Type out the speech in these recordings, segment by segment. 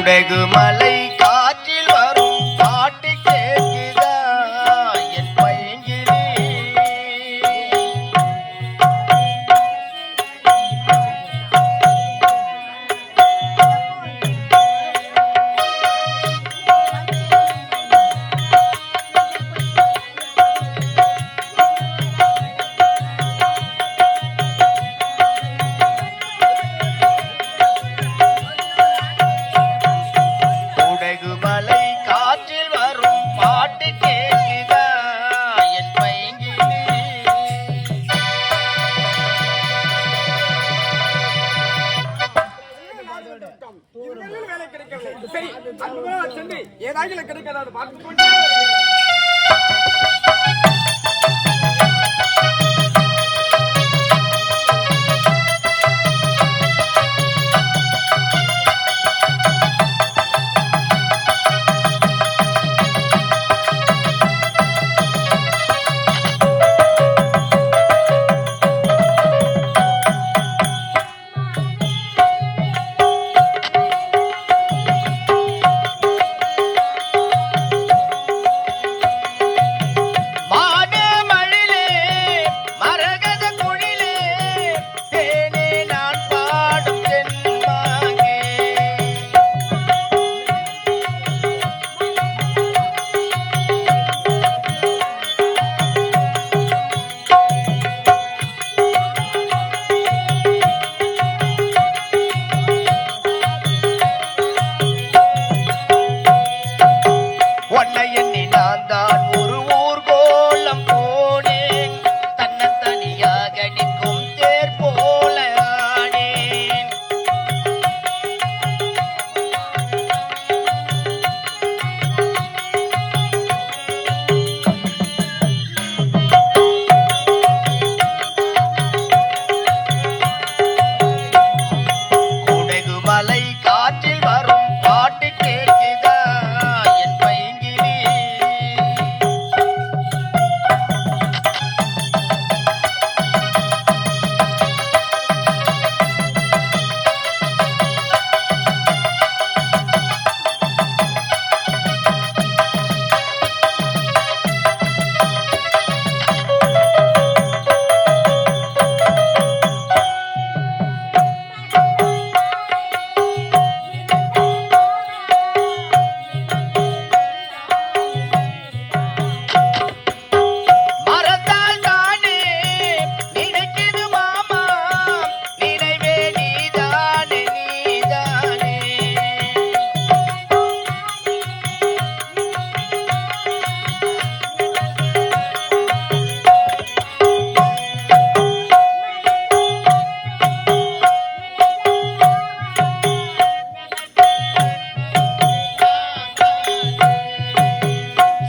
குடகு மலை ஏதாகில கிடைக்காத? பார்த்து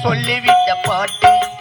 சொல்லிவிட்ட பாட்டு.